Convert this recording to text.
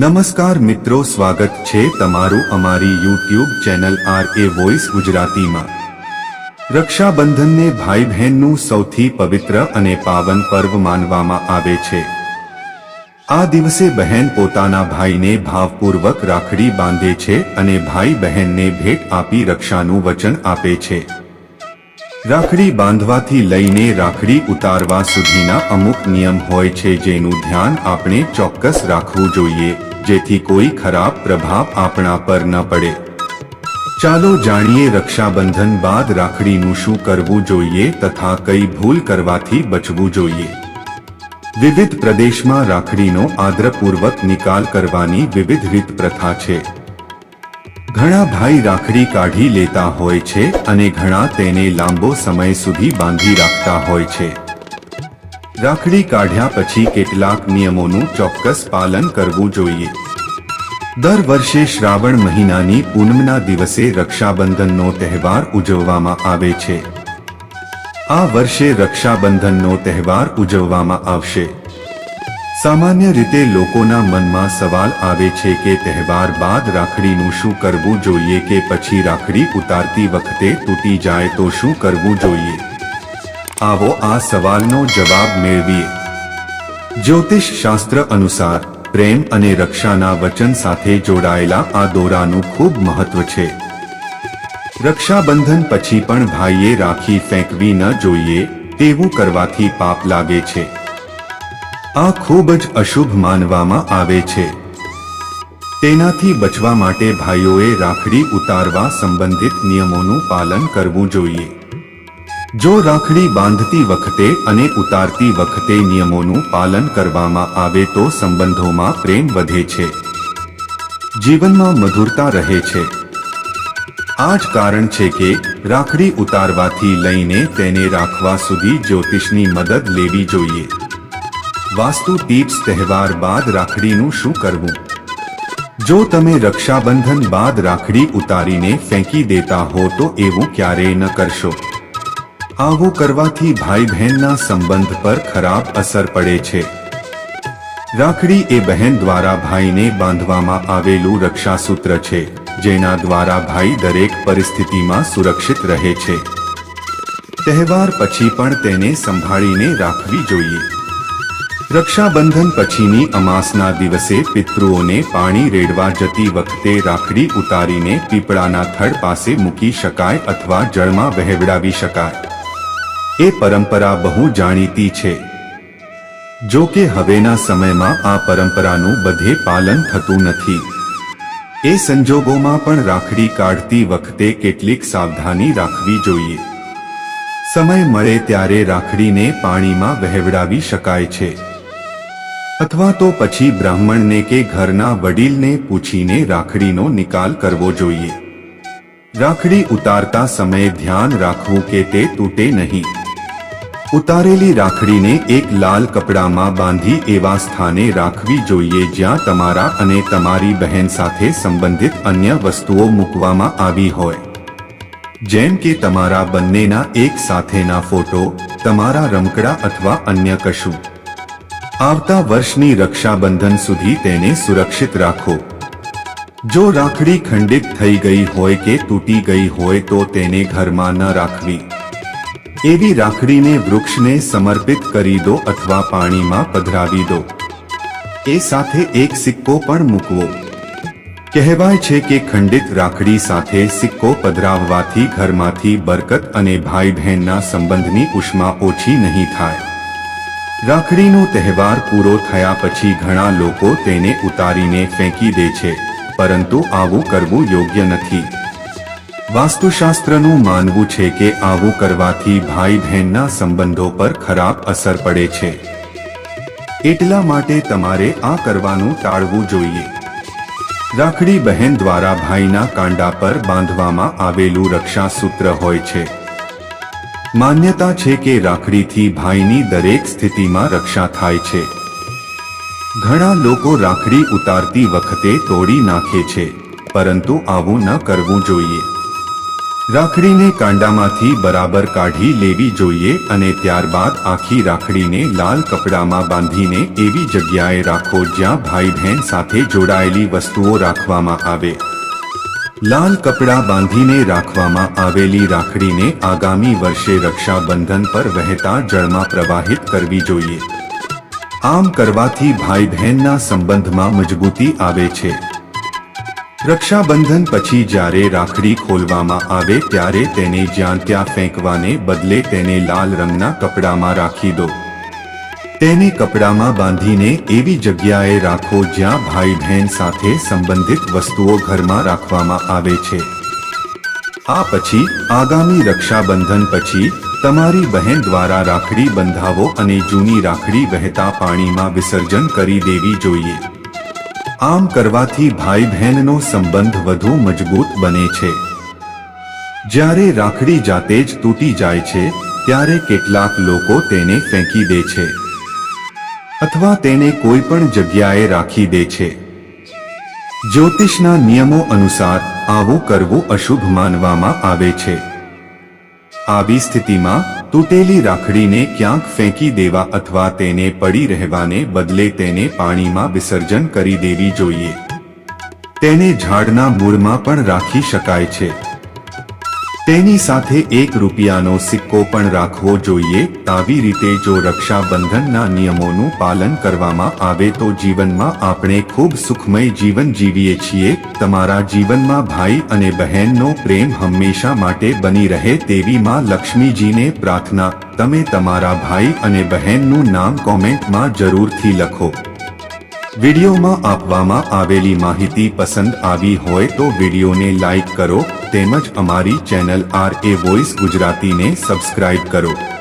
નમસ્કાર મિત્રો, સ્વાગત છે તમારું અમારી YouTube channel R A voice ગુજરાતીમાં. રક્ષાબંધનને ભાઈ બહેનનું સૌથી પવિત્ર અને પાવન પર્વ માનવામાં આવે છે. આ દિવસે બહેન પોતાના ભાઈને ભાવપૂર્વક રાખડી બાંધે છે અને ભાઈ બહેનને ભેટ આપી રક્ષાનું વચન આપે છે. રાખડી બાંધવાથી લઈને રાખડી ઉતારવા સુધીના અમુક નિયમ હોય છે જેનું ધ્યાન આપણે ચોક્કસ રાખવું જોઈએ. જેથી કોઈ ખરાબ પ્રભાવ આપણા પર ન પડે. ચાલો જાણીએ રક્ષાબંધન બાદ રાખડીનું શું કરવું જોઈએ તથા કઈ ભૂલ કરવાથી બચવું જોઈએ. વિવિધ પ્રદેશમાં રાખડીનો આદરપૂર્વક નિકાલ કરવાની વિવિધ રીત પ્રથા છે. ઘણા ભાઈ રાખડી કાઢી લેતા હોય છે અને ઘણા તેને લાંબો સમય સુધી બાંધી રાખતા હોય છે. રાખડી કાઢ્યા પછી કેટલાક નિયમોનું ચોક્કસ પાલન કરવું જોઈએ. દર વર્ષે શ્રાવણ મહિનાની પૂનમના દિવસે રક્ષાબંધનનો તહેવાર ઉજવવામાં આવે છે. આ વર્ષે રક્ષાબંધનનો તહેવાર ઉજવવામાં આવશે. સામાન્ય રીતે લોકોના મનમાં સવાલ આવે છે કે તહેવાર બાદ રાખડીનું શું કરવું જોઈએ કે પછી રાખડી ઉતારતી વખતે તૂટી જાય તો શું કરવું જોઈએ? આવો આ સવાલનો જવાબ મેળવીએ. જ્યોતિષ શાસ્ત્ર અનુસાર પ્રેમ અને રક્ષાના વચન સાથે જોડાયેલા આ દોરાનું ખૂબ મહત્વ છે. રક્ષાબંધન પછી પણ ભાઈએ રાખી ફેંકવી ન જોઈએ, તેવું કરવાથી પાપ લાગે છે. આ ખૂબ જ અશુભ માનવામાં આવે છે. તેનાથી બચવા માટે ભાઈઓએ રાખડી ઉતારવા સંબંધિત નિયમોનું પાલન કરવું જોઈએ. જો રાખડી બાંધતી વખતે અને ઉતારતી વખતે નિયમોનું પાલન કરવામાં આવે તો સંબંધોમાં પ્રેમ વધે છે. જીવનમાં મધુરતા રહે છે. આ જ કારણ છે કે રાખડી ઉતારવાથી લઈને તેને રાખવા સુધી જ્યોતિષની મદદ લેવી જોઈએ. વાસ્તુ ટીપ્સ તહેવાર બાદ રાખડીનું શું કરવું? જો તમે રક્ષાબંધન બાદ રાખડી ઉતારીને ફેંકી દેતા હો તો એવું ક્યારેય ન કરશો. આવું કરવાથી ભાઈ બહેનના સંબંધ પર ખરાબ અસર પડે છે. રાખડી એ બહેન દ્વારા ભાઈને બાંધવામાં આવેલું રક્ષાસૂત્ર છે, જેના દ્વારા ભાઈ દરેક પરિસ્થિતિમાં સુરક્ષિત રહે છે. તહેવાર પછી પણ તેને સંભાળીને રાખવી જોઈએ. રક્ષાબંધન પછીની અમાસના દિવસે પિતૃઓને પાણી રેડવા જતી વખતે રાખડી ઉતારીને પીપળાના થડ પાસે મૂકી શકાય અથવા જળમાં વહેવડાવી શકાય. એ પરંપરા બહુ જાણીતી છે. જો કે હવેના સમયમાં આ પરંપરાનું બધે પાલન થતું નથી. એ સંજોગોમાં પણ રાખડી કાઢતી વખતે કેટલીક સાવધાની રાખવી જોઈએ. સમય મળે ત્યારે રાખડીને પાણીમાં વહેવડાવી શકાય છે. અથવા તો પછી બ્રાહ્મણને કે ઘરના વડીલને પૂછીને રાખડીનો નિકાલ કરવો જોઈએ. રાખડી ઉતારતા સમયે ધ્યાન રાખવું કે તે તૂટે નહીં. ઉતારેલી રાખડીને એક લાલ કપડામાં બાંધી એવા સ્થાને રાખવી જોઈએ જ્યાં તમારા અને તમારી બહેન સાથે સંબંધિત અન્ય વસ્તુઓ મૂકવામાં આવી હોય. જેમ કે તમારા બંનેના એક સાથેના ફોટો, તમારા રમકડા અથવા અન્ય કશું. આવતા વર્ષની રક્ષાબંધન સુધી તેને સુરક્ષિત રાખો. જો રાખડી ખંડિત થઈ ગઈ હોય કે તૂટી ગઈ હોય તો તેને ઘરમાં ન રાખવી. એવી રાખડીને વૃક્ષને સમર્પિત કરી દો અથવા પાણીમાં પધરાવી દો. એ સાથે એક સિક્કો પણ મૂકવો. કહેવાય છે કે ખંડિત રાખડી સાથે સિક્કો પધરાવવાથી ઘરમાંથી બરકત અને ભાઈ બહેનના સંબંધની ઉષ્મા ઓછી નહીં થાય. રાખડીનો તહેવાર પૂરો થયા પછી ઘણા લોકો તેને ઉતારીને ફેંકી દે છે, પરંતુ આવું કરવું યોગ્ય નથી. વાસ્તુશાસ્ત્રનું માનવું છે કે આવું કરવાથી ભાઈ બહેનના સંબંધો પર ખરાબ અસર પડે છે. એટલા માટે તમારે આ કરવાનું ટાળવું જોઈએ. રાખડી બહેન દ્વારા ભાઈના કાંડા પર બાંધવામાં આવેલું રક્ષાસૂત્ર હોય છે. માન્યતા છે કે રાખડીથી ભાઈની દરેક સ્થિતિમાં રક્ષા થાય છે. ઘણા લોકો રાખડી ઉતારતી વખતે તોડી નાખે છે, પરંતુ આવું ન કરવું જોઈએ. રાખડીને કાંડામાંથી બરાબર કાઢી લેવી જોઈએ અને ત્યારબાદ આખી રાખડીને લાલ કપડામાં બાંધીને એવી જગ્યાએ રાખો જ્યાં ભાઈ બહેન સાથે જોડાયેલી વસ્તુઓ રાખવામાં આવે. લાલ કપડાં બાંધીને રાખવામાં આવેલી રાખડીને આગામી વર્ષે રક્ષાબંધન પર વહેતા જળમાં પ્રવાહિત કરવી જોઈએ. આમ કરવાથી ભાઈ બહેનના સંબંધમાં મજબૂતી આવે છે. રક્ષાબંધન પછી જ્યારે રાખડી ખોલવામાં આવે ત્યારે તેને જ્યાં ત્યાં ફેંકવાને બદલે તેને લાલ રંગના કપડામાં રાખી દો. તેને કપડામાં બાંધીને એવી જગ્યાએ રાખો જ્યાં ભાઈ બહેન સાથે સંબંધિત વસ્તુઓ ઘરમાં રાખવામાં આવે છે. આ પછી આગામી રક્ષાબંધન પછી તમારી બહેન દ્વારા રાખડી બંધાવો અને જૂની રાખડી વહેતા પાણીમાં વિસર્જન કરી દેવી જોઈએ. આમ કરવાથી ભાઈ બહેનનો સંબંધ વધુ મજબૂત બને છે. જ્યારે રાખડી જાતે જ તૂટી જાય છે, ત્યારે કેટલાક લોકો તેને ફેંકી દે છે. અથવા તેને કોઈ પણ જગ્યાએ રાખી દે છે. જ્યોતિષના નિયમો અનુસાર આવું કરવું અશુભ માનવામાં આવે છે. આવી સ્થિતિમાં તૂટેલી રાખડીને ક્યાંક ફેંકી દેવા અથવા તેને પડી રહેવાને બદલે તેને પાણીમાં વિસર્જન કરી દેવી જોઈએ. તેને ઝાડના મૂળમાં પણ રાખી શકાય છે. તેની સાથે એક રૂપિયાનો સિક્કો પણ રાખવો જોઈએ. આવી રીતે જો રક્ષાબંધનના નિયમોનું પાલન કરવામાં આવે તો જીવનમાં આપણે ખૂબ સુખમય જીવન જીવીએ છીએ. તમારા જીવનમાં ભાઈ અને બહેનનો પ્રેમ હંમેશા માટે બની રહે તેવી માં લક્ષ્મીજીને પ્રાર્થના. તમે તમારા ભાઈ અને બહેનનું નામ કોમેન્ટમાં જરૂરથી લખો. વિડીયોમાં આપવામાં આવેલી માહિતી પસંદ આવી હોય તો વિડીયોને લાઈક કરો. તેમજ અમારી ચેનલ આર એ વોઇસ ગુજરાતીને સબસ્ક્રાઇબ કરો.